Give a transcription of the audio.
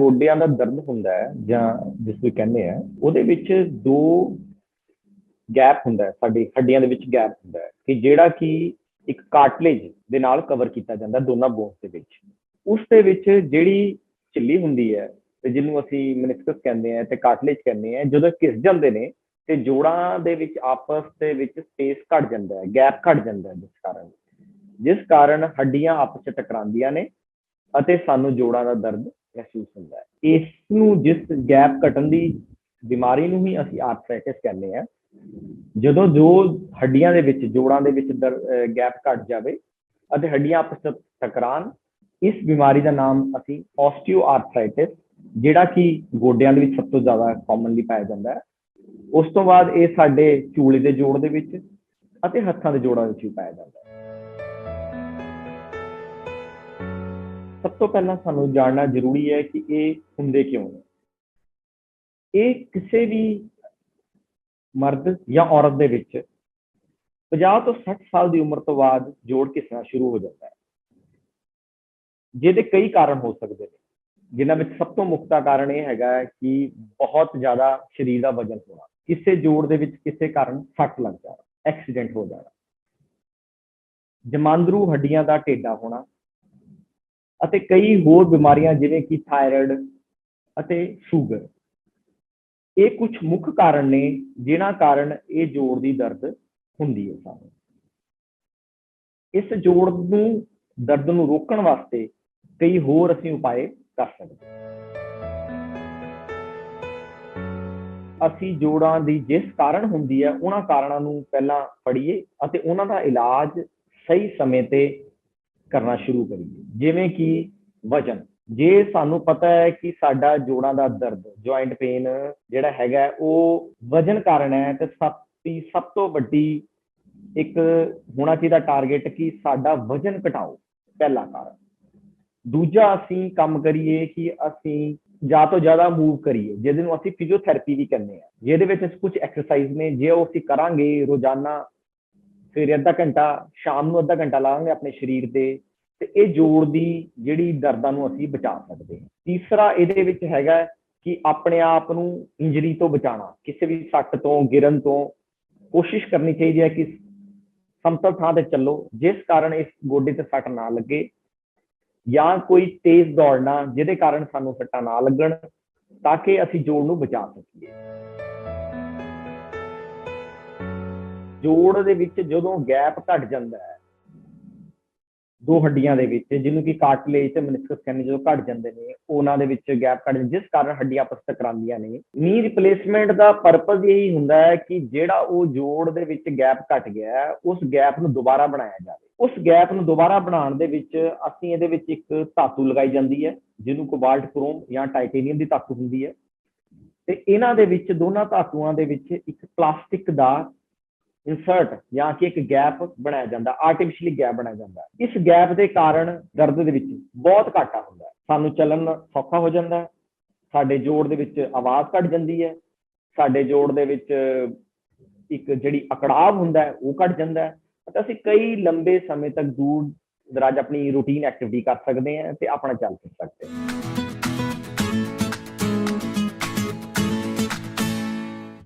ਗੋਡਿਆਂ ਦਾ ਦਰਦ ਹੁੰਦਾ ਹੈ, ਜਾਂ ਜਿਸ ਨੂੰ ਕਹਿੰਦੇ ਆ, ਉਹਦੇ ਵਿੱਚ ਦੋ ਗੈਪ ਹੁੰਦਾ ਹੈ, ਸਾਡੀ ਹੱਡੀਆਂ ਦੇ ਵਿੱਚ ਗੈਪ ਹੁੰਦਾ ਹੈ, ਕਿ ਜਿਹੜਾ ਕਿ ਇੱਕ ਕਾਰਟਲੇਜ ਦੇ ਨਾਲ ਕਵਰ ਕੀਤਾ ਜਾਂਦਾ ਦੋਨਾਂ ਬੋਨਸ ਦੇ ਵਿੱਚ। ਉਸ ਦੇ ਵਿੱਚ ਜਿਹੜੀ ਝਿੱਲੀ ਹੁੰਦੀ ਹੈ, ਤੇ ਜਿਹਨੂੰ ਅਸੀਂ ਮਨਿਸਕਸ ਕਹਿੰਦੇ ਆ ਤੇ ਕਾਰਟਲੇਜ ਕਹਿੰਦੇ ਆ, ਜਦੋਂ ਘਿਸ ਜਾਂਦੇ ਨੇ, ਤੇ ਜੋੜਾਂ ਦੇ ਵਿੱਚ ਆਪਸ ਦੇ ਵਿੱਚ ਸਪੇਸ ਘਟ ਜਾਂਦਾ ਹੈ ਗੈਪ ਘਟ ਜਾਂਦਾ ਹੈ, ਜਿਸ ਕਾਰਨ। ਜਿਸ ਕਾਰਨ ਹੱਡੀਆਂ ਆਪਸ ਵਿੱਚ ਟਕਰਾਉਂਦੀਆਂ ਨੇ ਅਤੇ ਸਾਨੂੰ ਜੋੜਾਂ ਦਾ ਦਰਦ ਮਹਿਸੂਸ ਹੁੰਦਾ ਹੈ। ਇਸ ਨੂੰ ਜਿਸ ਗੈਪ ਘਟਣ ਦੀ ਬਿਮਾਰੀ ਨੂੰ ਹੀ ਅਸੀਂ ਆਰਥਰਾਈਟਿਸ ਕਹਿੰਦੇ ਆ ਜਦੋਂ ਜੋ ਹੱਡੀਆਂ ਦੇ ਵਿੱਚ, ਜੋੜਾਂ ਦੇ ਵਿੱਚ ਗੈਪ ਘਟ ਜਾਵੇ ਅਤੇ ਹੱਡੀਆਂ ਆਪਸ ਵਿੱਚ ਟਕਰਾਣ ਇਸ ਬਿਮਾਰੀ ਦਾ ਨਾਮ ਅਸੀਂ ਆਸਟੀਓਆਰਥਰਾਈਟਿਸ ਜਿਹੜਾ ਕਿ ਗੋਡਿਆਂ ਦੇ ਵਿੱਚ ਸਭ ਤੋਂ ਜ਼ਿਆਦਾ ਕਾਮਨਲੀ ਪਾਇਆ ਜਾਂਦਾ ਹੈ। ਉਸ ਤੋਂ ਬਾਅਦ ਇਹ ਸਾਡੇ ਚੂਲੇ ਦੇ ਜੋੜ ਦੇ ਵਿੱਚ ਅਤੇ ਹੱਥਾਂ ਦੇ ਜੋੜਾਂ ਵਿੱਚ ਵੀ ਪਾਇਆ ਜਾਂਦਾ ਹੈ। ਸਭ ਤੋਂ ਪਹਿਲਾਂ ਸਾਨੂੰ ਜਾਣਨਾ ਜ਼ਰੂਰੀ ਹੈ ਕਿ ਇਹ ਹੁੰਦੇ ਕਿਉਂ ਨੇ। ਇਹ ਕਿਸੇ ਵੀ ਮਰਦ ਜਾਂ ਔਰਤ ਦੇ ਵਿੱਚ 50 ਤੋਂ 60 ਸਾਲ ਦੀ ਉਮਰ ਤੋਂ ਬਾਅਦ ਜੋੜ ਘਿਸਣਾ ਸ਼ੁਰੂ ਹੋ ਜਾਂਦਾ ਹੈ। ਜਿਹਦੇ ਕਈ ਕਾਰਨ ਹੋ ਸਕਦੇ ਨੇ। ਜਿਨ੍ਹਾਂ ਵਿੱਚ ਸਭ ਤੋਂ ਮੁੱਖ ਕਾਰਨ ਇਹ ਹੈਗਾ ਕਿ ਬਹੁਤ ਜ਼ਿਆਦਾ ਸਰੀਰ ਦਾ ਵਜਨ ਹੋਣਾ। ਕਿਸੇ ਜੋੜ ਦੇ ਵਿੱਚ ਕਿਸੇ ਕਾਰਨ ਸੱਟ ਲੱਗ ਜਾਣਾ, ਐਕਸੀਡੈਂਟ ਹੋ ਜਾਣਾ। ਜਮਾਂਦਰੂ ਹੱਡੀਆਂ ਦਾ ਟੇਡਾ ਹੋਣਾ ਅਤੇ ਕਈ ਹੋਰ ਬਿਮਾਰੀਆਂ, ਜਿਵੇਂ ਕਿ ਥਾਇਰਾਇਡ ਅਤੇ ਸ਼ੂਗਰ। ਇਹ ਕੁਝ ਮੁੱਖ ਕਾਰਨ ਨੇ, ਜਿਨ੍ਹਾਂ ਕਾਰਨ ਇਹ ਜੋੜ ਦੀ ਦਰਦ ਹੁੰਦੀ ਹੈ ਸਾਨੂੰ। ਇਸ ਜੋੜ ਨੂੰ, ਦਰਦ ਨੂੰ ਰੋਕਣ ਵਾਸਤੇ ਕਈ ਹੋਰ ਅਸੀਂ ਉਪਾਅ ਕਰ ਸਕਦੇ ਅਸੀਂ ਜੋੜਾਂ ਦੀ ਜਿਸ ਕਾਰਨ ਹੁੰਦੀ ਹੈ, ਉਹਨਾਂ ਕਾਰਨਾਂ ਨੂੰ ਪਹਿਲਾਂ ਫੜੀਏ ਅਤੇ ਉਹਨਾਂ ਦਾ ਇਲਾਜ ਸਹੀ ਸਮੇਂ ਤੇ ਕਰਨਾ ਸ਼ੁਰੂ ਕਰੀਏ। ਜਿਵੇਂ ਕਿ ਵਜਨ। ਜੇ ਸਾਨੂੰ ਪਤਾ ਹੈ ਕਿ ਸਾਡਾ ਜੋੜਾਂ ਦਾ ਦਰਦ ਜੁਆਇੰਟ ਪੇਨ ਜਿਹੜਾ ਹੈਗਾ ਉਹ ਵਜਨ ਕਾਰਨ ਹੈ, ਤੇ ਸਭ ਦੀ ਸਭ ਤੋਂ ਵੱਡੀ ਇੱਕ ਹੋਣਾ ਚਾਹੀਦਾ ਟਾਰਗੇਟ ਕਿ ਸਾਡਾ ਵਜਨ ਘਟਾਓ, ਪਹਿਲਾ ਕਾਰਨ। ਦੂਜਾ ਅਸੀਂ ਕੰਮ ਕਰੀਏ ਕਿ ਅਸੀਂ ਜ਼ਿਆਦਾ ਤੋਂ ਜ਼ਿਆਦਾ ਮੂਵ ਕਰੀਏ, ਜਿਹਦੇ ਨੂੰ ਅਸੀਂ ਫਿਜ਼ੀਓਥੈਰੇਪੀ ਵੀ ਕਹਿੰਦੇ ਆ ਜਿਹਦੇ ਵਿੱਚ ਕੁਝ ਐਕਸਰਸਾਈਜ਼ ਨੇ, ਜੇ ਉਹ ਅਸੀਂ ਕਰਾਂਗੇ ਰੋਜ਼ਾਨਾ ਫਿਰ ਅੱਧਾ ਘੰਟਾ, ਸ਼ਾਮ ਨੂੰ ਅੱਧਾ ਘੰਟਾ ਲਾਵਾਂਗੇ ਆਪਣੇ ਸਰੀਰ ਤੇ ਤੇ ਇਹ ਜੋੜ ਦੀ ਜਿਹੜੀ ਦਰਦਾਂ ਨੂੰ ਅਸੀਂ ਬਚਾ ਸਕਦੇ ਹਾਂ। ਤੀਸਰਾ ਇਹਦੇ ਵਿੱਚ ਹੈਗਾ ਕਿ ਆਪਣੇ ਆਪ ਨੂੰ ਇੰਜਰੀ ਤੋਂ ਬਚਾਉਣਾ, ਕਿਸੇ ਵੀ ਸੱਟ ਤੋਂ, ਗਿਰਨ ਤੋਂ ਕੋਸ਼ਿਸ਼ ਕਰਨੀ ਚਾਹੀਦੀ ਹੈ ਕਿ ਸਮਤਲ ਥਾਂ ਤੇ ਚੱਲੋ। ਜਿਸ ਕਾਰਨ ਇਸ ਗੋਡੇ ਤੇ ਸੱਟ ਨਾ ਲੱਗੇ ਜਾਂ ਕੋਈ ਤੇਜ਼ ਦੌੜਨਾ ਜਿਹਦੇ ਕਾਰਨ ਸਾਨੂੰ ਸੱਟਾਂ ਨਾ ਲੱਗਣ ਤਾਂ ਕਿ ਅਸੀਂ ਜੋੜ ਨੂੰ ਬਚਾ ਸਕੀਏ। ਜੋੜ ਦੇ ਵਿੱਚ ਜਦੋਂ ਗੈਪ ਘਟ ਜਾਂਦਾ ਹੈ ਦੋ ਹੱਡੀਆਂ ਦੇ ਵਿੱਚ, ਜਿਹਨੂੰ ਕਿ ਕਾਰਟਲੇਜ ਤੇ ਮਨਿਸਕਸ ਕਹਿੰਦੇ ਜਦੋਂ ਘਟ ਜਾਂਦੇ ਨੇ, ਉਹਨਾਂ ਦੇ ਵਿੱਚ ਗੈਪ ਘਟ ਜਿਸ ਕਾਰਨ ਹੱਡੀਆਂ ਆਪਸ ਟਕਰਾਉਂਦੀਆਂ ਨੇ। ਨੀ ਰਿਪਲੇਸਮੈਂਟ ਦਾ ਪਰਪਸ ਇਹੀ ਹੁੰਦਾ ਹੈ ਕਿ ਜਿਹੜਾ ਉਹ ਜੋੜ ਦੇ ਵਿੱਚ ਗੈਪ ਘਟ ਗਿਆ ਹੈ, ਉਸ ਗੈਪ ਨੂੰ ਦੁਬਾਰਾ ਬਣਾਇਆ ਜਾਵੇ। ਉਸ ਗੈਪ ਨੂੰ ਦੁਬਾਰਾ ਬਣਾਉਣ ਦੇ ਵਿੱਚ ਅਸੀਂ ਇਹਦੇ ਵਿੱਚ ਇੱਕ ਧਾਤੂ ਲਗਾਈ ਜਾਂਦੀ ਹੈ, ਜਿਹਨੂੰ ਕੋਬਾਲਟ ਕ੍ਰੋਮ ਜਾਂ ਟਾਈਟੇਨੀਅਮ ਦੀ ਧਾਤੂ ਹੁੰਦੀ ਹੈ। ਤੇ ਇਹਨਾਂ ਦੇ ਵਿੱਚ, ਦੋਨਾਂ ਧਾਤੂਆਂ ਦੇ ਵਿੱਚ ਇੱਕ ਪਲਾਸਟਿਕ ਦਾ ਇਨਸਰਟ ਜਾਂ ਕਿ ਇੱਕ ਗੈਪ ਬਣਾਇਆ ਜਾਂਦਾ ਆਰਟੀਫੀਸ਼ੀਅਲੀ ਗੈਪ ਬਣਾਇਆ ਜਾਂਦਾ। ਇਸ ਗੈਪ ਦੇ ਕਾਰਨ ਦਰਦ ਦੇ ਵਿੱਚ ਬਹੁਤ ਘਾਟਾ ਹੁੰਦਾ ਸਾਨੂੰ ਚੱਲਣ ਸੌਖਾ ਹੋ ਜਾਂਦਾ ਸਾਡੇ ਜੋੜ ਦੇ ਵਿੱਚ ਆਵਾਜ਼ ਘਟ ਜਾਂਦੀ ਹੈ। ਸਾਡੇ ਜੋੜ ਦੇ ਵਿੱਚ ਇੱਕ ਜਿਹੜੀ ਅਕੜਾਵ ਹੁੰਦਾ ਉਹ ਘਟ ਜਾਂਦਾ ਅਤੇ ਅਸੀਂ ਕਈ ਲੰਬੇ ਸਮੇਂ ਤੱਕ ਦੂਰ, ਦਰਾਜ ਆਪਣੀ ਰੂਟੀਨ ਐਕਟੀਵਿਟੀ ਕਰ ਸਕਦੇ ਹਾਂ ਤੇ ਆਪਣਾ ਚੱਲ ਫਿਰ ਸਕਦੇ ਹਾਂ।